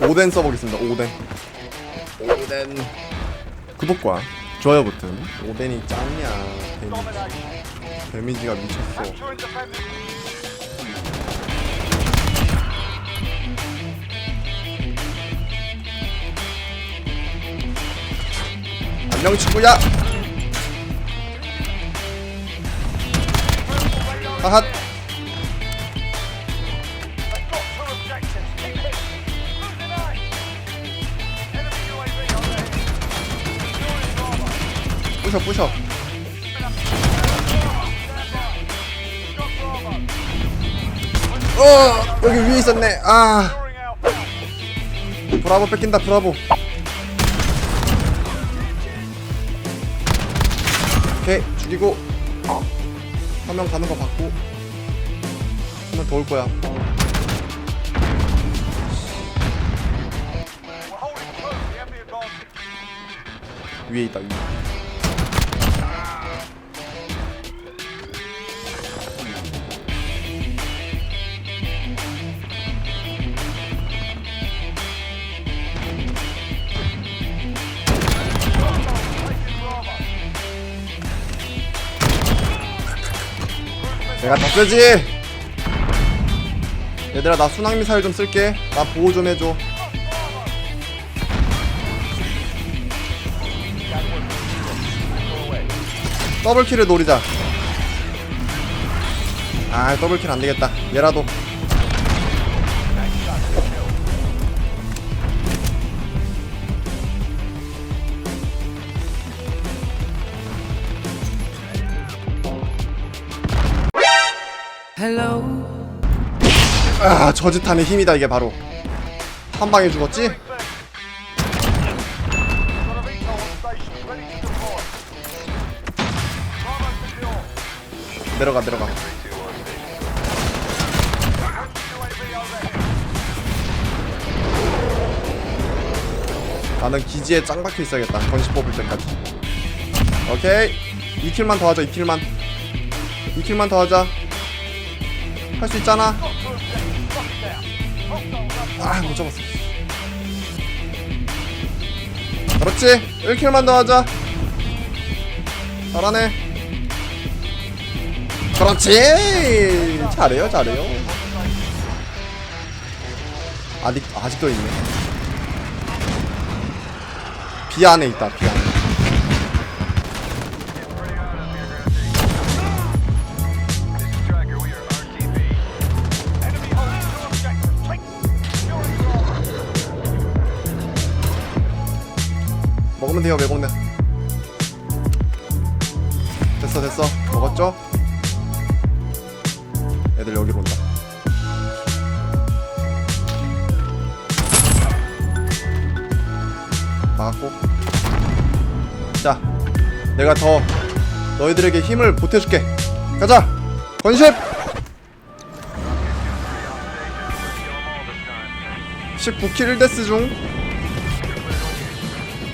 오덴 써보겠습니다. 오덴. 오덴. 구독과 좋아요 버튼. 오덴이 짱이야. 데미지. 데미지가 미쳤어. 안녕 친구야. 하핫. 부셔 부셔. 어 여기 위에 있었네. 아. 브라보 뺏긴다 브라보. 오케이 죽이고. 한 명 가는 거 받고. 한 명 더 올 거야. 위에 있다 위에. 내가 다 쓰지. 얘들아 나 순항미사일 좀 쓸게. 나 보호 좀 해줘. 더블킬을 노리자. 아 더블킬 안되겠다. 얘라도. Hello. 아 저지탄의 힘이다 이게 바로. 한 방에 죽었지? 내려가 내려가. 나는 기지에 짱 박혀 있어야겠다. 건식 뽑을 때까지. 오케이. 2킬만 더 하자 2킬만. 2킬만 더 하자. 할 수 있잖아. 아, 못 잡았어. 그렇지. 1킬만 더 하자. 잘하네. 그렇지. 잘해요, 잘해요. 아직, 아직도 있네. 비 안에 있다, 비 안에. 매공네요 매공네. 됐어 됐어. 먹었죠? 애들 여기로 온다. 막았고. 자 내가 더 너희들에게 힘을 보태줄게. 가자! 건십! 19킬 1데스 중.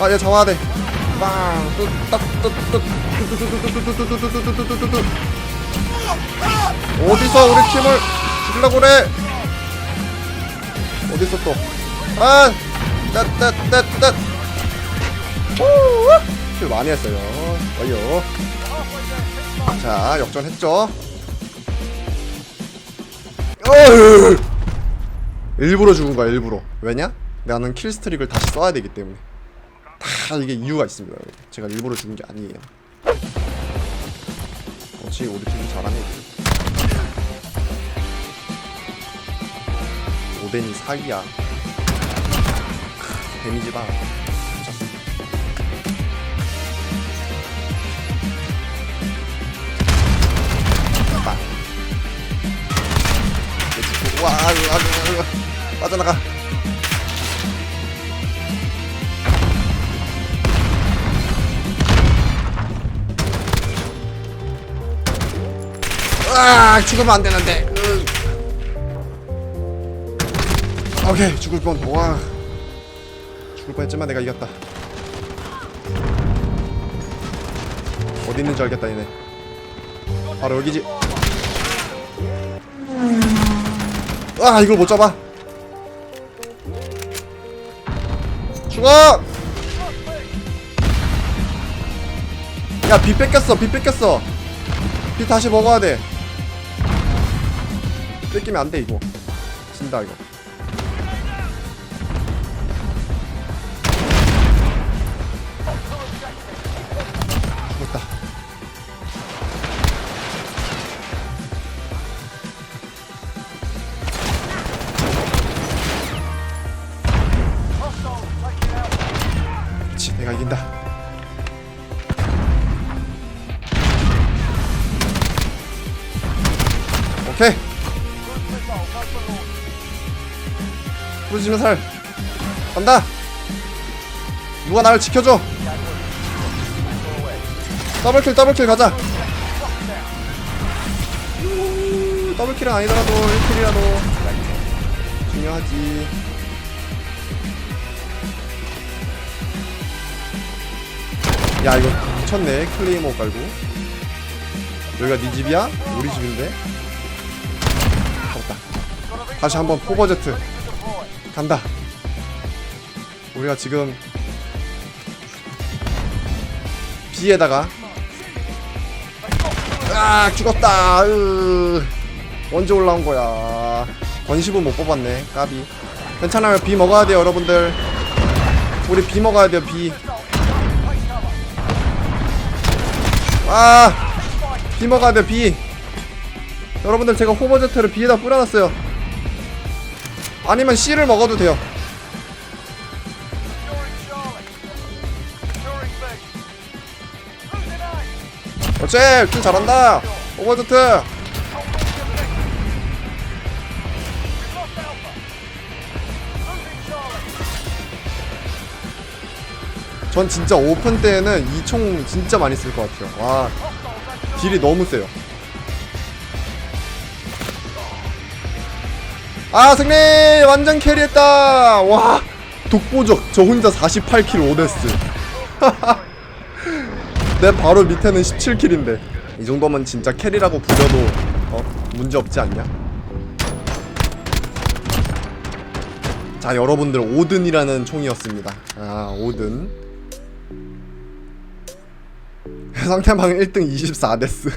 아얘 정화대. 돼. 빵. 뚜, 딱, 뚜, 뚜, 뚜, 뚜, 뚜, 뚜, 뚜, 뚜, 뚜, 어디서 우리 팀을 죽이려고 그래? 어디서 또? 아! 따따따따. 킬 많이 했어요. 와요. 자, 역전했죠. 어휴! 일부러 죽은 거야, 일부러. 왜냐? 나는 킬스트릭을 다시 써야 되기 때문에. 다 이게 이유가 있습니다. 제가 일부러 죽은 게 아니에요. 어찌 우리 팀이 잘하네. 오덴이 사기야. 크, 데미지 봐. 죽고, 와, 아, 아, 아, 아, 빠져나가. 아 죽으면 안 되는데. 으. 오케이 죽을 뻔. 와 죽을 뻔했지만 내가 이겼다. 어디 있는 줄 알겠다 얘네. 바로 여기지. 아 이걸 못 잡아. 죽어! 야, 비 뺏겼어, 비 뺏겼어. 비 다시 먹어야 돼. 뺏기면 안 돼, 이거. 진다, 이거. 죽었다. 그치, 내가 이긴다. 오케이. 부르짖는 살. 간다. 누가 나를 지켜줘. 더블킬 더블킬 가자. 우, 더블킬은 아니더라도 1킬이라도 중요하지. 야 이거 미쳤네 클레이모 깔고 여기가 네 집이야? 우리 집인데 다시 한번 포버제트 간다. 우리가 지금 B에다가 아 죽었다. 으. 언제 올라온 거야? 건식은 못 뽑았네. 까비. 괜찮아요. B 먹어야 돼요 여러분들. 우리 B 먹어야 돼요 B. 아, B 먹어야 돼, B. 여러분들 제가 호버제트를 B에다 뿌려놨어요. 아니면 C를 먹어도 돼요. 어째, 좀 잘한다. 호버제트. 전 진짜 오픈 때에는 이 총 진짜 많이 쓸 것 같아요. 와, 딜이 너무 세요. 아, 승리! 완전 캐리했다! 와, 독보적. 저 혼자 48킬 오데스. 내 바로 밑에는 17킬인데. 이 정도면 진짜 캐리라고 부려도, 어, 문제 없지 않냐? 자, 여러분들, 오든이라는 총이었습니다. 아, 오든. 상대방 1등 24데스